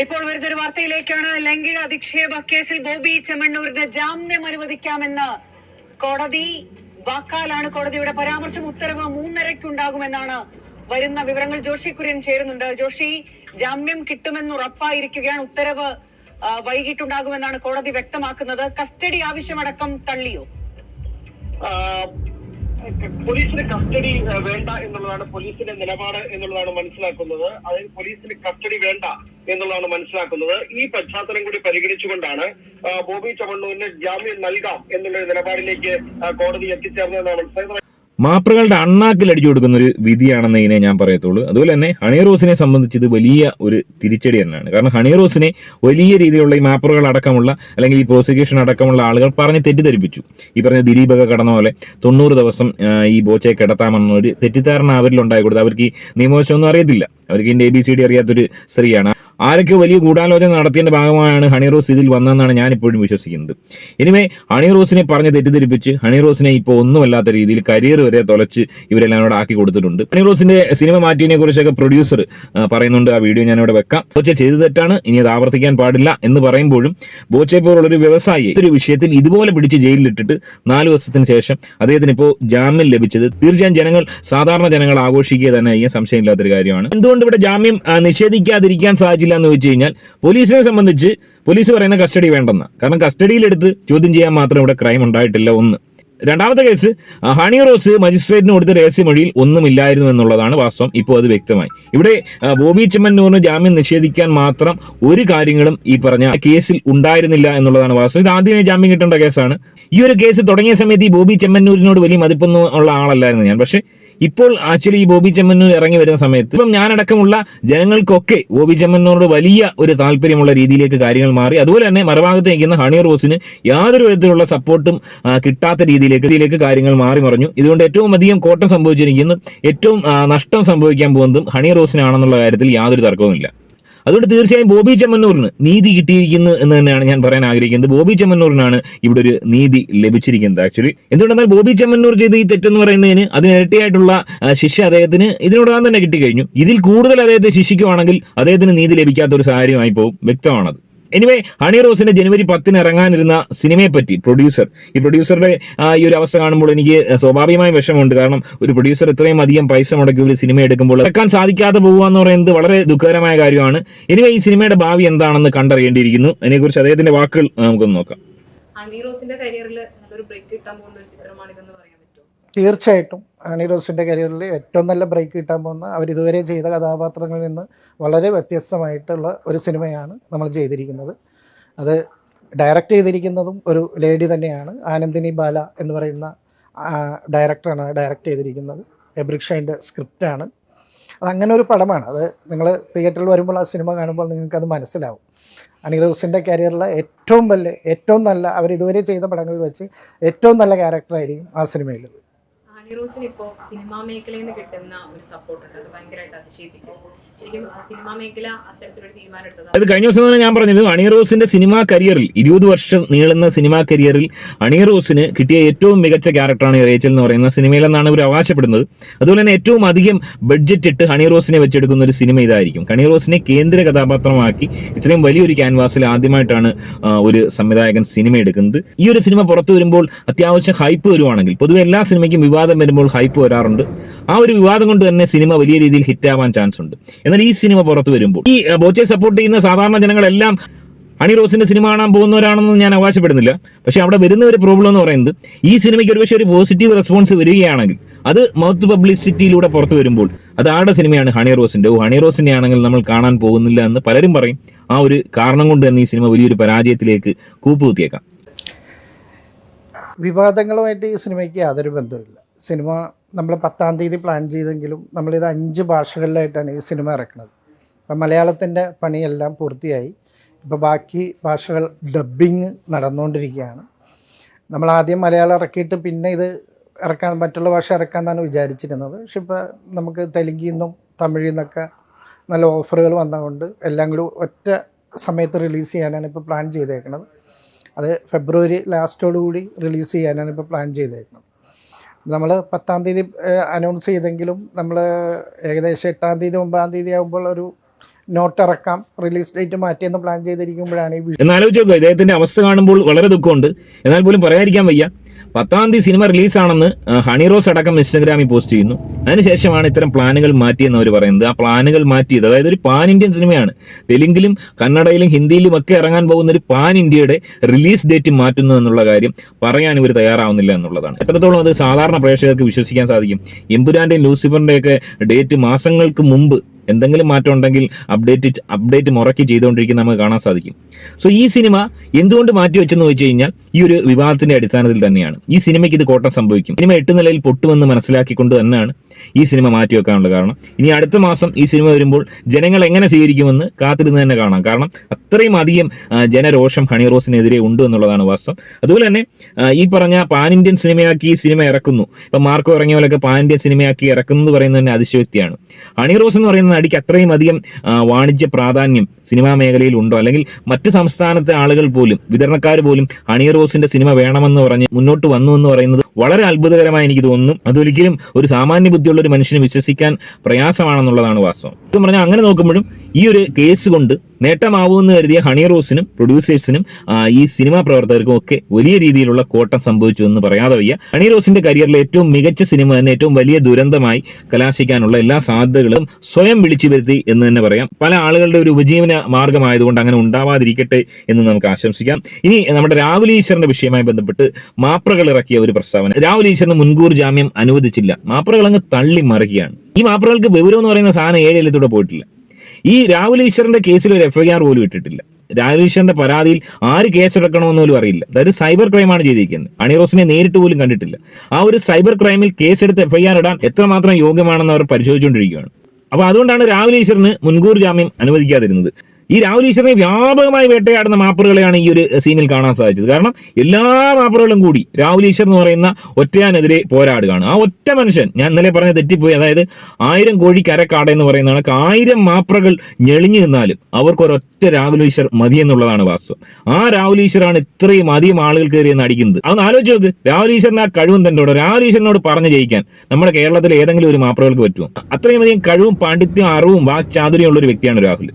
ഇപ്പോൾ വരുന്നൊരു വാർത്തയിലേക്കാണ് ലൈംഗിക അധിക്ഷേപ കേസിൽ ബോബി ചെമ്മണ്ണൂരിന് ജാമ്യം അനുവദിക്കാമെന്ന് കോടതി വാക്കാലാണ് കോടതിയുടെ പരാമർശം. ഉത്തരവ് മൂന്നരയ്ക്കുണ്ടാകുമെന്നാണ് വരുന്ന വിവരങ്ങൾ ജോഷി കുര്യൻ ചേരുന്നുണ്ട്. ജോഷി ജാമ്യം കിട്ടുമെന്ന് ഉറപ്പായിരിക്കുകയാണ്. ഉത്തരവ് വൈകിട്ടുണ്ടാകുമെന്നാണ് കോടതി വ്യക്തമാക്കുന്നത്. കസ്റ്റഡി ആവശ്യമടക്കം തള്ളിയോ? പോലീസിന് കസ്റ്റഡി വേണ്ട എന്നുള്ളതാണ് പോലീസിന്റെ നിലപാട് എന്നുള്ളതാണ് മനസ്സിലാക്കുന്നത്. അതായത് പോലീസിന് കസ്റ്റഡി വേണ്ട എന്നുള്ളതാണ് മനസ്സിലാക്കുന്നത്. ഈ പശ്ചാത്തലം കൂടി പരിഗണിച്ചുകൊണ്ടാണ് ബോബി ചവണ്ണൂരിന് ജാമ്യം നൽകാം എന്നുള്ള നിലപാടിലേക്ക് കോടതി എത്തിച്ചേർന്നതെന്നാണ് മനസ്സിലാക്കുന്നത് മാപ്രകളുടെ അണ്ണാക്കിൽ അടിച്ചു കൊടുക്കുന്ന ഒരു വിധിയാണെന്ന് ഇതിനെ ഞാൻ പറയത്തുള്ളൂ. അതുപോലെ തന്നെ ഹണി റോസിനെ സംബന്ധിച്ച് ഇത് വലിയ ഒരു തിരിച്ചടി തന്നെയാണ്. കാരണം ഹണി റോസിനെ വലിയ രീതിയിലുള്ള ഈ മാപ്പറുകൾ അടക്കമുള്ള അല്ലെങ്കിൽ ഈ പ്രോസിക്യൂഷൻ അടക്കമുള്ള ആളുകൾ പറഞ്ഞ് തെറ്റിദ്ധരിപ്പിച്ചു. ഈ പറഞ്ഞ ദിലീപൊക്കെ കടന്ന പോലെ തൊണ്ണൂറ് ദിവസം ഈ ബോച്ചയെ കിടത്താമെന്ന ഒരു തെറ്റിദ്ധാരണ അവരിൽ ഉണ്ടായി കൊടുത്തു അവർക്ക് ഈ നിയമവശമൊന്നും അറിയത്തില്ല. അവർക്ക് ഇതിന്റെ എ ബി സി ഡി അറിയാത്തൊരു സ്ത്രീയാണ്. ആരൊക്കെ വലിയ ഗൂഢാലോചന നടത്തിയതിന്റെ ഭാഗമായാണ് ഹണി റോസ് ഇതിൽ വന്നതെന്നാണ് ഞാൻ ഇപ്പോഴും വിശ്വസിക്കുന്നത്. ഇനിമേ ഹണി റോസിനെ പറഞ്ഞ് തെറ്റിദ്ധരിപ്പിച്ച് ഹണി റോസിനെ ഇപ്പോൾ ഒന്നുമല്ലാത്ത രീതിയിൽ കരിയർ വരെ തൊലച്ച് ഇവരെല്ലാം കൂടെ ആക്കി കൊടുത്തിട്ടുണ്ട്. ഹണി റോസിന്റെ സിനിമ മാറ്റിയതിനെ കുറിച്ചൊക്കെ പ്രൊഡ്യൂസർ പറയുന്നുണ്ട്. ആ വീഡിയോ ഞാൻ ഇവിടെ വെക്കാം. ബോച്ചെ ചെയ്തു തെറ്റാണ്. ഇനി അത് ആവർത്തിക്കാൻ പാടില്ല എന്ന് പറയുമ്പോഴും ബോച്ചെ പോലുള്ളൊരു വ്യവസായി ഒരു വിഷയത്തിൽ ഇതുപോലെ പിടിച്ച് ജയിലിലിട്ടിട്ട് നാല് ദിവസത്തിന് ശേഷം അദ്ദേഹത്തിന് ഇപ്പോൾ ജാമ്യം ലഭിച്ചത്. തീർച്ചയായും ജനങ്ങൾ സാധാരണ ജനങ്ങൾ ആഘോഷിക്കുക തന്നെ ഈ സംശയമില്ലാത്തൊരു കാര്യമാണ്. എന്തുകൊണ്ട് ഇവിടെ ജാമ്യം നിഷേധിക്കാതിരിക്കാൻ സാധിച്ചില്ല എന്ന് വെച്ച് കഴിഞ്ഞാൽ പോലീസിനെ സംബന്ധിച്ച് പോലീസ് പറയുന്ന കസ്റ്റഡി വേണ്ടെന്ന. കാരണം കസ്റ്റഡിയിലെടുത്ത് ചോദ്യം ചെയ്യാൻ മാത്രം ഇവിടെ ക്രൈം ഉണ്ടായിട്ടില്ല ഒന്ന്. രണ്ടാമത്തെ കേസ് ഹണി റോസ് മജിസ്ട്രേറ്റിന് കൊടുത്ത രഹസ്യമൊഴിയിൽ ഒന്നുമില്ലായിരുന്നു എന്നുള്ളതാണ് വാസ്തവം. ഇപ്പോൾ അത് വ്യക്തമായി. ഇവിടെ ബോബി ചെമ്മന്നൂറിന് ജാമ്യം നിഷേധിക്കാൻ മാത്രം ഒരു കാര്യങ്ങളും ഈ പറഞ്ഞ കേസിൽ ഉണ്ടായിരുന്നില്ല എന്നുള്ളതാണ് വാസ്തവം. ഇത് ആദ്യമേ ജാമ്യം കിട്ടേണ്ട കേസാണ്. ഈ ഒരു കേസ് തുടങ്ങിയ സമയത്ത് ഈ ബോബി ചെമ്മന്നൂരിനോട് വലിയ മതിപ്പൊന്നും ഉള്ള ആളല്ലായിരുന്നു ഞാൻ. പക്ഷേ ഇപ്പോൾ ആക്ച്വലി ഈ ബോബി ചെമ്മന്നൂർ ഇറങ്ങി വരുന്ന സമയത്ത് ഇപ്പം ഞാനടക്കമുള്ള ജനങ്ങൾക്കൊക്കെ ബോബി ചെമ്മന്നൂരോട് വലിയ ഒരു താല്പര്യമുള്ള രീതിയിലേക്ക് കാര്യങ്ങൾ മാറി. അതുപോലെ തന്നെ മറുഭാഗത്ത് നിൽക്കുന്ന ഹണി റോസിന് യാതൊരു വിധത്തിലുള്ള സപ്പോർട്ടും കിട്ടാത്ത രീതിയിലേക്ക് ഇതിലേക്ക് കാര്യങ്ങൾ മാറി മറിഞ്ഞു. ഇതുകൊണ്ട് ഏറ്റവും അധികം കോട്ടം സംഭവിച്ചിരിക്കുന്നു ഏറ്റവും നഷ്ടം സംഭവിക്കാൻ പോകുന്നതും ഹണി റോസിനാണെന്നുള്ള കാര്യത്തിൽ യാതൊരു തർക്കവുമില്ല. അതുകൊണ്ട് തീർച്ചയായും ബോബി ചെമ്മന്നൂരിന് നീതി കിട്ടിയിരിക്കുന്നു എന്ന് തന്നെയാണ് ഞാൻ പറയാൻ ആഗ്രഹിക്കുന്നത്. ബോബി ചെമ്മന്നൂരിനാണ് ഇവിടെ ഒരു നീതി ലഭിച്ചിരിക്കുന്നത്. ആക്ച്വലി എന്തുകൊണ്ടെന്നാൽ ബോബി ചെമ്മന്നൂർ ചെയ്ത ഈ തെറ്റെന്ന് പറയുന്നതിന് അതിന് ഇരട്ടിയായിട്ടുള്ള ശിക്ഷ അദ്ദേഹത്തിന് ഇതിനോടകം തന്നെ കിട്ടിക്കഴിഞ്ഞു. ഇതിൽ കൂടുതൽ അദ്ദേഹത്തെ ശിക്ഷിക്കുവാണെങ്കിൽ അദ്ദേഹത്തിന് നീതി ലഭിക്കാത്ത ഒരു സാഹചര്യമായി പോകും. വ്യക്തമാണത്. എനിവേ ഹണി റോസിന്റെ ജനുവരി പത്തിന് ഇറങ്ങാനിരുന്ന സിനിമയെ പറ്റി പ്രൊഡ്യൂസർ ഈ പ്രൊഡ്യൂസറുടെ ഈ ഒരു അവസ്ഥ കാണുമ്പോൾ എനിക്ക് സ്വാഭാവികമായ വിഷമമുണ്ട്. കാരണം ഒരു പ്രൊഡ്യൂസർ ഇത്രയും അധികം പൈസ മുടക്കി ഒരു സിനിമ എടുക്കുമ്പോൾ ഇറക്കാൻ സാധിക്കാതെ പോകുക എന്ന് പറയുന്നത് വളരെ ദുഃഖകരമായ കാര്യമാണ്. എനിവേ ഈ സിനിമയുടെ ഭാവി എന്താണെന്ന് കണ്ടറിയേണ്ടിയിരിക്കുന്നു. അതിനെക്കുറിച്ച് അദ്ദേഹത്തിന്റെ വാക്കുകൾ നമുക്കൊന്ന് നോക്കാം. ഹണി റോസിന്റെ കരിയറിൽ നല്ലൊരു ബ്രേക്ക് കിട്ടാൻ പോകുന്ന ഒരു ചിത്രമാണിതെന്ന് പറയാൻ തീർച്ചയായിട്ടും. ആനി റോസിന്റെ കരിയറിൽ ഏറ്റവും നല്ല ബ്രേക്ക് കിട്ടാൻ പോകുന്ന അവരിതുവരെ ചെയ്ത കഥാപാത്രങ്ങളിൽ നിന്ന് വളരെ വ്യത്യസ്തമായിട്ടുള്ള ഒരു സിനിമയാണ് നമ്മൾ ചെയ്തിരിക്കുന്നത്. അത് ഡയറക്റ്റ് ചെയ്തിരിക്കുന്നതും ഒരു ലേഡി തന്നെയാണ് ആനന്ദിനി ബാല എന്ന് പറയുന്ന ഡയറക്ടറാണ് ഡയറക്റ്റ് ചെയ്തിരിക്കുന്നത്. എബ്രിക്ഷൈന്റെ സ്ക്രിപ്റ്റാണ് അത് അങ്ങനെ ഒരു പടമാണ്. അത് നിങ്ങൾ തിയേറ്ററിൽ വരുമ്പോൾ ആ സിനിമ കാണുമ്പോൾ നിങ്ങൾക്ക് അത് മനസ്സിലാവും. അനിറോസിന്റെ കരിയറിലെ ഏറ്റവും വലിയ ഏറ്റവും നല്ല അവർ ഇതുവരെ ചെയ്ത പടങ്ങളിൽ വെച്ച് ഏറ്റവും നല്ല ക്യാരക്ടറായിരിക്കും ആ സിനിമയിൽ. ഹണി റോസിന് ഇപ്പോ സിനിമാ മേഖലയിൽ നിന്ന് കിട്ടുന്ന ഒരു സപ്പോർട്ട് ഉണ്ട്. അത് ഭയങ്കരമായിട്ട് അതിശയിപ്പിച്ചു. മേഖല അത് കഴിഞ്ഞ ദിവസം തന്നെ ഞാൻ പറഞ്ഞത് അണി റോസിന്റെ സിനിമാ കരിയറിൽ ഇരുപത് വർഷം നീളുന്ന സിനിമാ കരിയറിൽ അണി റോസിന് കിട്ടിയ ഏറ്റവും മികച്ച ക്യാരക്ടറാണ് റേച്ചൽ എന്ന് പറയുന്ന സിനിമയിലെന്നാണ് ഇവർ അവകാശപ്പെടുന്നത്. അതുപോലെ തന്നെ ഏറ്റവും അധികം ബഡ്ജറ്റ് ഇട്ട് ഹണി റോസിനെ വെച്ചെടുക്കുന്ന ഒരു സിനിമ ഇതായിരിക്കും. ഹണി റോസിനെ കേന്ദ്ര കഥാപാത്രമാക്കി ഇത്രയും വലിയൊരു ക്യാൻവാസിൽ ആദ്യമായിട്ടാണ് ഒരു സംവിധായകൻ സിനിമ എടുക്കുന്നത്. ഈ ഒരു സിനിമ പുറത്തു വരുമ്പോൾ അത്യാവശ്യം ഹൈപ്പ് വരുവാണെങ്കിൽ പൊതുവെ എല്ലാ സിനിമയ്ക്കും വിവാദം വരുമ്പോൾ ഹൈപ്പ് വരാറുണ്ട്. ആ ഒരു വിവാദം കൊണ്ട് തന്നെ സിനിമ വലിയ രീതിയിൽ ഹിറ്റ് ആവാൻ ചാൻസ് ഉണ്ട്. എന്നാൽ ഈ സിനിമ പുറത്തു വരുമ്പോൾ ഈ ബോച്ചെ സപ്പോർട്ട് ചെയ്യുന്ന സാധാരണ ജനങ്ങളെല്ലാം ഹണി റോസിന്റെ സിനിമ കാണാൻ പോകുന്നവരാണെന്ന് ഞാൻ അവകാശപ്പെടുന്നില്ല. പക്ഷെ അവിടെ വരുന്ന ഒരു പ്രോബ്ലം എന്ന് പറയുന്നത് ഈ സിനിമയ്ക്ക് ഒരുപക്ഷെ ഒരു പോസിറ്റീവ് റെസ്പോൺസ് വരികയാണെങ്കിൽ അത് മൗത്ത് പബ്ലിസിറ്റിയിലൂടെ പുറത്തു വരുമ്പോൾ അത് ആരുടെ സിനിമയാണ്? ഹണി റോസിന്റെ. ഓ ഹണി റോസിന്റെ ആണെങ്കിൽ നമ്മൾ കാണാൻ പോകുന്നില്ല എന്ന് പലരും പറയും. ആ ഒരു കാരണം കൊണ്ട് തന്നെ ഈ സിനിമ വലിയൊരു പരാജയത്തിലേക്ക് കൂപ്പുകുത്തിയേക്കാം. വിവാദങ്ങളുമായിട്ട് ഈ സിനിമയ്ക്ക് യാതൊരു ബന്ധവുമില്ല. സിനിമ നമ്മൾ പത്താം തീയതി പ്ലാൻ ചെയ്തെങ്കിലും നമ്മളിത് അഞ്ച് ഭാഷകളിലായിട്ടാണ് ഈ സിനിമ ഇറക്കുന്നത്. അപ്പം മലയാളത്തിന്റെ പണിയെല്ലാം പൂർത്തിയായി. ഇപ്പോൾ ബാക്കി ഭാഷകൾ ഡബ്ബിങ് നടന്നുകൊണ്ടിരിക്കുകയാണ് നമ്മൾ ആദ്യം മലയാളം ഇറക്കിയിട്ട് പിന്നെ ഇത് ഇറക്കാൻ മറ്റുള്ള ഭാഷ ഇറക്കാമെന്നാണ് വിചാരിച്ചിരുന്നത്. പക്ഷെ ഇപ്പോൾ നമുക്ക് തെലുങ്കിൽ നിന്നും തമിഴിൽ നിന്നൊക്കെ നല്ല ഓഫറുകൾ വന്നതുകൊണ്ട് എല്ലാം കൂടി ഒറ്റ സമയത്ത് റിലീസ് ചെയ്യാനാണ് ഇപ്പോൾ പ്ലാൻ ചെയ്തേക്കുന്നത് അത് ഫെബ്രുവരി ലാസ്റ്റോടുകൂടി റിലീസ് ചെയ്യാനാണ് ഇപ്പോൾ പ്ലാൻ ചെയ്തേക്കുന്നത് നമ്മൾ പത്താം തീയതി അനൗൺസ് ചെയ്തെങ്കിലും നമ്മൾ ഏകദേശം എട്ടാം തീയതി ഒമ്പതാം തീയതി ആകുമ്പോൾ ഒരു നോട്ട് ഇറക്കാം. റിലീസ് ഡേറ്റ് മാറ്റിയെന്ന് പ്ലാൻ ചെയ്തിരിക്കുമ്പോഴാണ് ഈ എന്നാലോചിച്ച് നോക്കുക ഇദ്ദേഹത്തിന്റെ അവസ്ഥ കാണുമ്പോൾ വളരെ ദുഃഖമുണ്ട്. എന്നാൽ പോലും പറയാതിരിക്കാൻ വയ്യ. പത്താം തീയതി സിനിമ റിലീസാണെന്ന് ഹണി റോസ് അടക്കം ഇൻസ്റ്റഗ്രാമിൽ പോസ്റ്റ് ചെയ്യുന്നു. അതിനുശേഷമാണ് ഇത്തരം പ്ലാനുകൾ മാറ്റിയെന്ന് അവർ പറയുന്നത്. ആ പ്ലാനുകൾ മാറ്റിയത് അതായത് ഒരു പാൻ ഇന്ത്യൻ സിനിമയാണ്. തെലുങ്കിലും കന്നഡയിലും ഹിന്ദിയിലും ഒക്കെ ഇറങ്ങാൻ പോകുന്ന ഒരു പാൻ ഇന്ത്യയുടെ റിലീസ് ഡേറ്റ് മാറ്റുന്നു എന്നുള്ള കാര്യം പറയാൻ ഇവർ തയ്യാറാവുന്നില്ല എന്നുള്ളതാണ്. എത്രത്തോളം അത് സാധാരണ പ്രേക്ഷകർക്ക് വിശ്വസിക്കാൻ സാധിക്കും? എമ്പുരാന്റെയും ലൂസിഫറിന്റെയൊക്കെ ഡേറ്റ് മാസങ്ങൾക്ക് മുമ്പ് എന്തെങ്കിലും മാറ്റം ഉണ്ടെങ്കിൽ അപ്ഡേറ്റ് അപ്ഡേറ്റ് മുറക്കി ചെയ്തുകൊണ്ടിരിക്കുന്ന നമുക്ക് കാണാൻ സാധിക്കും. സോ ഈ സിനിമ എന്തുകൊണ്ട് മാറ്റി വെച്ചെന്ന് ചോദിച്ചു കഴിഞ്ഞാൽ ഈ ഒരു വിവാദത്തിന്റെ അടിസ്ഥാനത്തിൽ തന്നെയാണ്. ഈ സിനിമയ്ക്ക് ഇത് കോട്ടം സംഭവിക്കും. സിനിമ എട്ട് നിലയിൽ പൊട്ടുമെന്ന് മനസ്സിലാക്കിക്കൊണ്ട് തന്നെയാണ് ഈ സിനിമ മാറ്റി വെക്കാനുള്ള കാരണം. ഇനി അടുത്ത മാസം ഈ സിനിമ വരുമ്പോൾ ജനങ്ങൾ എങ്ങനെ സ്വീകരിക്കുമെന്ന് കാത്തിരുന്ന് തന്നെ കാണാം. കാരണം അത്രയും അധികം ജനരോഷം ഹണി റോസിനെതിരെ ഉണ്ട് എന്നുള്ളതാണ് വാസ്തവം. അതുപോലെ തന്നെ ഈ പറഞ്ഞ പാൻ ഇന്ത്യൻ സിനിമയാക്കി ഈ സിനിമ ഇറക്കുന്നു. ഇപ്പൊ മാർക്കോ ഇറങ്ങിയ പോലെയൊക്കെ പാൻ ഇന്ത്യൻ സിനിമയാക്കി ഇറക്കുന്നു എന്ന് പറയുന്നത് തന്നെ അതിശയോക്തിയാണ് ഹണി റോസ് എന്ന് പറയുന്ന നടിക്ക് അത്രയും അധികം വാണിജ്യ പ്രാധാന്യം സിനിമാ മേഖലയിൽ ഉണ്ടോ? അല്ലെങ്കിൽ മറ്റ് സംസ്ഥാനത്തെ ആളുകൾ പോലും വിതരണക്കാർ പോലും ഹണി റോസിന്റെ സിനിമ വേണമെന്ന് പറഞ്ഞ് മുന്നോട്ട് വന്നു എന്ന് പറയുന്നത് വളരെ അത്ഭുതകരമായി എനിക്ക് തോന്നുന്നു. അതൊരിക്കലും ഒരു സാമാന്യ ബുദ്ധിയുള്ള ഒരു മനുഷ്യന് വിശ്വസിക്കാൻ പ്രയാസമാണെന്നുള്ളതാണ് വാസ്തവം. ഇത് പറഞ്ഞാൽ അങ്ങനെ നോക്കുമ്പോഴും ഈ ഒരു കേസ് കൊണ്ട് നേട്ടമാവുമെന്ന് കരുതിയ ഹണി റോസിനും പ്രൊഡ്യൂസേഴ്സിനും ഈ സിനിമാ പ്രവർത്തകർക്കും ഒക്കെ വലിയ രീതിയിലുള്ള കോട്ടം സംഭവിച്ചു എന്ന് പറയാതെ വയ്യ. ഹണി റോസിന്റെ കരിയറിലെ ഏറ്റവും മികച്ച സിനിമ തന്നെ ഏറ്റവും വലിയ ദുരന്തമായി കലാശിക്കാനുള്ള എല്ലാ സാധ്യതകളും സ്വയം വിളിച്ചു വരുത്തി എന്ന് തന്നെ പറയാം. പല ആളുകളുടെ ഒരു ഉപജീവന മാർഗമായതുകൊണ്ട് അങ്ങനെ ഉണ്ടാവാതിരിക്കട്ടെ എന്ന് നമുക്ക് ആശംസിക്കാം. ഇനി നമ്മുടെ രാഹുൽ ഈശ്വറിന്റെ വിഷയമായി ബന്ധപ്പെട്ട് മാപ്രകൾ ഇറക്കിയ ഒരു പ്രസ്താവന. രാഹുൽ ഈശ്വറിന് മുൻകൂർ ജാമ്യം അനുവദിച്ചില്ല. മാപ്രകൾ അങ്ങ് തള്ളി മറിക്കുകയാണ് ഈ മാപ്രകൾക്ക് വിവരം എന്ന് പറയുന്ന സാധനം ഏഴിലത്തൂടെ പോയിട്ടില്ല. ഈ രാഹുൽ ഈശ്വറിന്റെ കേസിൽ ഒരു എഫ്ഐആർ പോലും ഇട്ടിട്ടില്ല. ഈശ്വറിന്റെ പരാതിയിൽ ആര് കേസെടുക്കണമെന്ന് പോലും അറിയില്ല. അതായത് സൈബർ ക്രൈമാണ് ചെയ്തിരിക്കുന്നത്. അണിറോസിനെ നേരിട്ട് പോലും കണ്ടിട്ടില്ല. ആ ഒരു സൈബർ ക്രൈമിൽ കേസെടുത്ത് എഫ്ഐആർ ഇടാൻ എത്രമാത്രം യോഗ്യമാണെന്ന് അവർ പരിശോധിച്ചുകൊണ്ടിരിക്കുകയാണ്. അപ്പൊ അതുകൊണ്ടാണ് രാഹുൽ ഈശ്വറിന് മുൻകൂർ ജാമ്യം അനുവദിക്കാതിരുന്നത്. ഈ രാഹുൽ ഈശ്വറിനെ വ്യാപകമായി വേട്ടയാടുന്ന മാപ്പറുകളെയാണ് ഈ ഒരു സീനിൽ കാണാൻ സാധിച്ചത്. കാരണം എല്ലാ മാപ്പറുകളും കൂടി രാഹുൽ ഈശ്വർ എന്ന് പറയുന്ന ഒറ്റയാനെതിരെ പോരാടുകയാണ്. ആ ഒറ്റ മനുഷ്യൻ ഞാൻ ഇന്നലെ പറഞ്ഞ തെറ്റിപ്പോയി അതായത് ആയിരം കോഴി കരക്കാട എന്ന് പറയുന്ന കണക്ക് ആയിരം മാപ്പറകൾ ഞെളിഞ്ഞു നിന്നാലും അവർക്ക് ഒരൊറ്റ രാഹുൽ ഈശ്വർ മതി എന്നുള്ളതാണ് വാസ്തവം. ആ രാഹുൽ ഈശ്വറാണ് ഇത്രയും അധികം ആളുകൾ കയറി എന്ന് അടിക്കുന്നത്. അതൊന്ന് ആലോചിച്ച് നോക്ക്. രാഹുൽ ഈശ്വറിന് ആ കഴിവും തന്റെ രാഹുൽ ഈശ്വറിനോട് പറഞ്ഞു ജയിക്കാൻ നമ്മുടെ കേരളത്തിലെ ഏതെങ്കിലും ഒരു മാപ്പറകൾക്ക് പറ്റുമോ? അത്രയും അധികം കഴിവും പാണ്ഡിത്യം അറിവും വാക്ചാതുര്യമുള്ള ഒരു വ്യക്തിയാണ് രാഹുൽ.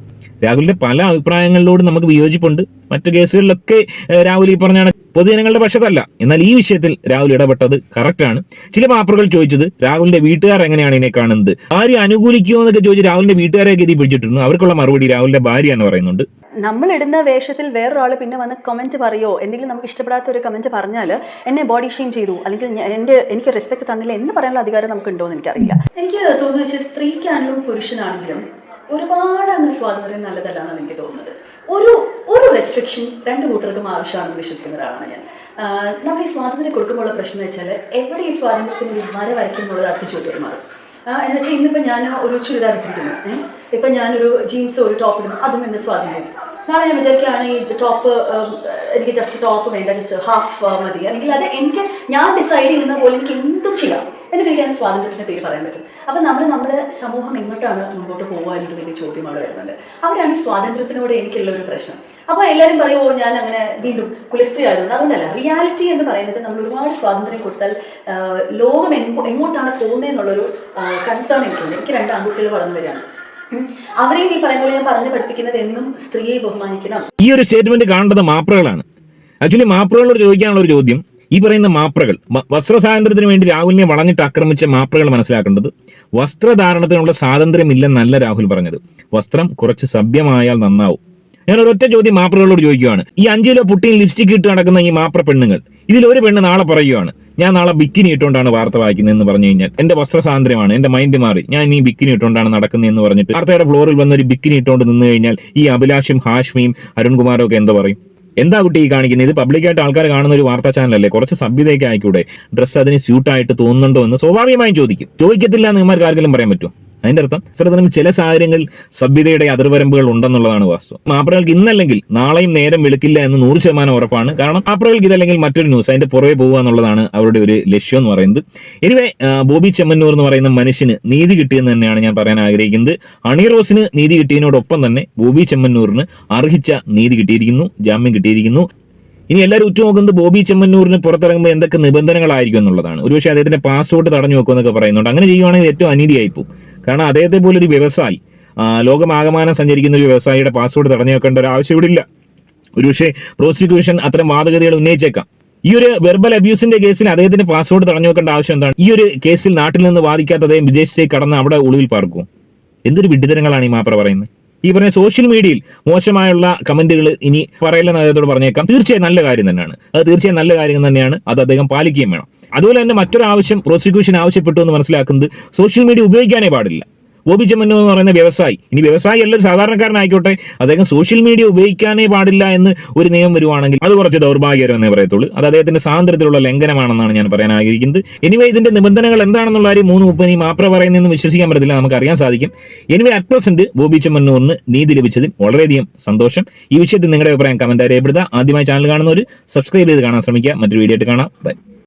രാഹുലിന്റെ പല അഭിപ്രായങ്ങളിലോടും നമുക്ക് വിയോജിപ്പുണ്ട്. മറ്റു കേസുകളിലൊക്കെ രാഹുൽ ഈ പറഞ്ഞാണ് പൊതുജനങ്ങളുടെ പക്ഷത്തല്ല എന്നാൽ ഈ വിഷയത്തിൽ രാഹുൽ ഇടപെട്ടത് കറക്റ്റാണ് ചില മാപ്പറുകൾ ചോദിച്ചത് രാഹുലിന്റെ വീട്ടുകാർ എങ്ങനെയാണ് ഇതിനെ കാണുന്നത്? ആര് അനുകൂലിക്കുമോ എന്നൊക്കെ ചോദിച്ച് രാഹുലിന്റെ വീട്ടുകാരെ ഗതി പിടിച്ചിട്ടുണ്ട് അവർക്കുള്ള മറുപടി രാഹുലിന്റെ ഭാര്യ എന്ന് പറയുന്നുണ്ട്. നമ്മൾ ഇടുന്ന വേഷത്തിൽ വേറൊരാൾ പിന്നെ വന്ന് കമന്റ് പറയോ? എന്തെങ്കിലും നമുക്ക് ഇഷ്ടപ്പെടാത്ത ഒരു കമന്റ് പറഞ്ഞാൽ എന്നെ ബോഡി ഷെയിം ചെയ്തു. അല്ലെങ്കിൽ എന്റെ എന്റെ എനിക്ക് റെസ്പെക്ട് തന്നില്ല എന്ന് പറയാനുള്ള അധികാരം നമുക്ക് ഉണ്ടോ എന്ന് എനിക്കറിയില്ല. എനിക്ക് തോന്നുന്നു വെച്ചാൽ സ്ത്രീക്കാണെങ്കിലും പുരുഷനാണെങ്കിലും ഒരുപാട് അങ്ങ് സ്വാതന്ത്ര്യം നല്ലതല്ലാന്ന് എനിക്ക് തോന്നുന്നത്. ഒരു ഒരു റെസ്ട്രിക്ഷൻ രണ്ട് കൂട്ടർക്കും ആവശ്യമാണെന്ന് വിശ്വസിക്കുന്ന ഒരാളാണ് ഞാൻ. നമ്മൾ ഈ സ്വാതന്ത്ര്യം കൊടുക്കുമ്പോഴുള്ള പ്രശ്നം എന്ന് വെച്ചാൽ എവിടെ ഈ സ്വാതന്ത്ര്യത്തിന് വര വരയ്ക്കുന്നുള്ളത് അർത്ഥ ചോദ്യം മാറും. എന്ന് വെച്ചാൽ ഇന്നിപ്പോൾ ഞാൻ ഒരു ചുരിദാർ ഇട്ടിരിക്കുന്നു ഇപ്പം ഞാനൊരു ജീൻസ് ഒരു ടോപ്പ് ഇടുന്നു അതും എന്റെ സ്വാതന്ത്ര്യം. നാളെ ഞാൻ വിചാരിക്കുകയാണ് ഈ ടോപ്പ് എനിക്ക് ജസ്റ്റ് ടോപ്പ് വേണ്ട ജസ്റ്റ് ഹാഫ് മതി. അല്ലെങ്കിൽ അത് എനിക്ക് ഞാൻ ഡിസൈഡ് ചെയ്യുന്ന പോലെ എനിക്ക് എന്തും ചെയ്യാം. എന്നിട്ട് എനിക്ക് അത് സ്വാതന്ത്ര്യത്തിന്റെ പേര് പറയാൻ പറ്റും. അപ്പം നമ്മൾ നമ്മുടെ സമൂഹം എങ്ങോട്ടാണ് മുമ്പോട്ട് പോകുക എന്നൊരു വലിയ ചോദ്യം അവിടെ വരുന്നുണ്ട് അവിടെയാണ് ഈ സ്വാതന്ത്ര്യത്തിനോട് എനിക്കുള്ള ഒരു പ്രശ്നം. അപ്പോൾ എല്ലാവരും പറയുമോ ഞാൻ അങ്ങനെ വീണ്ടും കുലസ്ത്രീ ആയതുകൊണ്ട് അതുകൊണ്ടല്ല. റിയാലിറ്റി എന്ന് പറയുന്നത് നമ്മൾ ഒരുപാട് സ്വാതന്ത്ര്യം കൊടുത്താൽ ലോകം എങ്ങോ എങ്ങോട്ടാണ് പോകുന്നതെന്നുള്ളൊരു കൺസേൺ എനിക്കുണ്ട്. എനിക്ക് രണ്ട് ആൺകുട്ടികൾ വളർന്നു വരികയാണ്. അവരെയും ഈ പറയുന്ന പോലെ ഞാൻ പറഞ്ഞു പഠിപ്പിക്കുന്നത് എന്നും സ്ത്രീയെ ബഹുമാനിക്കണം. ഈ ഒരു സ്റ്റേറ്റ്മെന്റ് കാണേണ്ടത് മാപ്രകളാണ്. ആക്ച്വലി മാപ്രകളോട് ചോദിക്കാനുള്ള ഒരു ചോദ്യം ഈ പറയുന്ന മാപ്രകൾ വസ്ത്ര സ്വാതന്ത്ര്യത്തിന് വേണ്ടി രാഹുലിനെ വളഞ്ഞിട്ട് ആക്രമിച്ച മാപ്രകൾ മനസ്സിലാക്കേണ്ടത് വസ്ത്രധാരണത്തിനുള്ള സ്വാതന്ത്ര്യമില്ലെന്നല്ല രാഹുൽ പറഞ്ഞത്. വസ്ത്രം കുറച്ച് സഭ്യമായാൽ നന്നാവും. ഞാൻ ഒരൊറ്റ ചോദ്യം മാപ്രകളോട് ചോദിക്കുകയാണ്. ഈ അഞ്ചു കിലോ പുട്ടിയിൽ ലിപ്സ്റ്റിക് ഇട്ട് നടക്കുന്ന ഈ മാപ്ര പെണ്ണുങ്ങൾ ഇതിൽ ഒരു പെണ്ണ് നാളെ പറയുകയാണ് ഞാൻ നാളെ ബിക്കിനി ഇട്ടുകൊണ്ടാണ് വാർത്ത വായിക്കുന്നത് എന്ന് പറഞ്ഞു കഴിഞ്ഞാൽ എന്റെ വസ്ത്ര സ്വാതന്ത്ര്യമാണ് എന്റെ മൈൻഡ് മാറി. ഞാൻ ഈ ബിക്കിനി ഇട്ടുകൊണ്ടാണ് നടക്കുന്നത് എന്ന് പറഞ്ഞിട്ട് വാർത്തയുടെ ഫ്ലോറിൽ വന്ന് ഒരു ബിക്കിനി ഇട്ടുകൊണ്ട് നിന്ന് കഴിഞ്ഞാൽ ഈ അഭിലാഷും ഹാഷ്മിയും അരുൺകുമാറും ഒക്കെ എന്താ പറയും? എന്താ കുട്ടി ഈ കാണിക്കുന്നത് ഇത് പബ്ലിക്കായിട്ട് ആൾക്കാർ കാണുന്ന ഒരു വാർത്താ ചാനലല്ലേ? കുറച്ച് സഭ്യതയൊക്കെ ആയിക്കൂടെ? ഡ്രസ്സ് അതിന് സ്യൂട്ടായിട്ട് തോന്നുന്നുണ്ടോ എന്ന് സ്വാഭാവികമായും ചോദിക്കും. ചോദിക്കത്തില്ല എന്ന് ഇമാർക്ക് ആർക്കെങ്കിലും പറയാൻ പറ്റുമോ? അതിന്റെ അർത്ഥം ഇത്തരത്തിലും ചില സാഹചര്യങ്ങളിൽ സഭ്യതയുടെ അതിർവരമ്പുകൾ ഉണ്ടെന്നുള്ളതാണ് വാസ്തവം. മാപ്രകൾക്ക് ഇന്നല്ലെങ്കിൽ നാളെയും നേരം വെളുക്കില്ല എന്ന് നൂറ് ശതമാനം ഉറപ്പാണ്. കാരണം മാപ്രകൾക്ക് ഇതല്ലെങ്കിൽ മറ്റൊരു ന്യൂസ് അതിന്റെ പുറകെ പോകുക എന്നുള്ളതാണ് അവരുടെ ഒരു ലക്ഷ്യം എന്ന് പറയുന്നത്. എനിവേ ബോബി ചെമ്മന്നൂർ എന്ന് പറയുന്ന മനുഷ്യന് നീതി കിട്ടിയെന്ന് തന്നെയാണ് ഞാൻ പറയാൻ ആഗ്രഹിക്കുന്നത്. അണിറോസിന് നീതി കിട്ടിയതിനോടൊപ്പം തന്നെ ബോബി ചെമ്മന്നൂറിന് അർഹിച്ച നീതി കിട്ടിയിരിക്കുന്നു ജാമ്യം കിട്ടിയിരിക്കുന്നു. ഇനി എല്ലാവരും ഉറ്റുനോക്കുന്നത് ബോബി ചെമ്മന്നൂരിന് പുറത്തിറങ്ങുമ്പോൾ എന്തൊക്കെ നിബന്ധനകളായിരിക്കും എന്നുള്ളതാണ്. ഒരുപക്ഷെ അദ്ദേഹത്തിന്റെ പാസ്പോർട്ട് തടഞ്ഞു വെക്കുമെന്നൊക്കെ പറയുന്നുണ്ട്. അങ്ങനെ ചെയ്യുവാണെങ്കിൽ ഏറ്റവും അനീതിയായി പോകും കാരണം അദ്ദേഹത്തെ പോലെ ഒരു വ്യവസായി ലോകമാകമാനം സഞ്ചരിക്കുന്ന ഒരു വ്യവസായിയുടെ പാസ്വേഡ് തടഞ്ഞു വെക്കേണ്ട ഒരു ആവശ്യം ഇവിടെ ഇല്ല. ഒരുപക്ഷെ പ്രോസിക്യൂഷൻ അത്തരം വാദഗതികൾ ഉന്നയിച്ചേക്കാം. ഈ ഒരു വെർബൽ അബ്യൂസിന്റെ കേസിൽ അദ്ദേഹത്തിന്റെ പാസ്വേഡ് തടഞ്ഞു വെക്കേണ്ട ആവശ്യം എന്താണ്? ഈ ഒരു കേസിൽ നാട്ടിൽ നിന്ന് വാദിക്കാത്ത അദ്ദേഹം വിദേശത്തേക്ക് കടന്ന് അവിടെ ഒളിവിൽ പാർക്കും എന്തൊരു വിഡ്ഢിതരങ്ങളാണ് ഈ മാപ്ര പറയുന്നത്? ഈ പറഞ്ഞ സോഷ്യൽ മീഡിയയിൽ മോശമായുള്ള കമന്റുകൾ ഇനി പറയില്ലെന്ന് അദ്ദേഹത്തോട് പറഞ്ഞേക്കാം. തീർച്ചയായും നല്ല കാര്യം തന്നെയാണ്. അത് തീർച്ചയായും നല്ല കാര്യം തന്നെയാണ്. അത് അദ്ദേഹം പാലിക്കുകയും വേണം. അതുപോലെ തന്നെ മറ്റൊരു ആവശ്യം പ്രോസിക്യൂഷൻ ആവശ്യപ്പെട്ടു എന്ന് മനസ്സിലാക്കുന്നത് സോഷ്യൽ മീഡിയ ഉപയോഗിക്കാനേ പാടില്ല. ബോബി ചെമ്മന്നു എന്ന് പറയുന്ന വ്യവസായി. ഇനി വ്യവസായി അല്ല സാധാരണക്കാരനായിക്കോട്ടെ. അദ്ദേഹം സോഷ്യൽ മീഡിയ ഉപയോഗിക്കാനേ പാടില്ല എന്ന് ഒരു നിയമം വരുവാണെങ്കിൽ അത് കുറച്ച് ദൗർഭാഗ്യകരമെന്നേ പറയത്തുള്ളൂ. അത് അദ്ദേഹത്തിന്റെ സ്വാതന്ത്ര്യത്തിലുള്ള ലംഘനമാണെന്നാണ് ഞാൻ പറയാൻ ആഗ്രഹിക്കുന്നത്. എനിവേ ഇതിന്റെ നിബന്ധനകൾ എന്താണെന്നുള്ള കാര്യം മൂന്ന് ഉപ്പനി മാപ്ര പറയുന്നതെന്ന് വിശ്വസിക്കാൻ പറ്റില്ല നമുക്ക് അറിയാൻ സാധിക്കും. എനിവേ അറ്റ് പ്രസന്റ് ബോബി ചെമ്മന്നൂറിന് നീതി ലഭിച്ചതിൽ വളരെയധികം സന്തോഷം. ഈ വിഷയത്തിൽ നിങ്ങളുടെ അഭിപ്രായം കമന്റ് രേഖപ്പെടുത്തുക. ആദ്യമായി ചാനൽ കാണുന്നവർ സബ്സ്ക്രൈബ് ചെയ്ത് കാണാൻ ശ്രമിക്കുക. മറ്റൊരു വീഡിയോ ആയിട്ട് കാണാം. ബൈ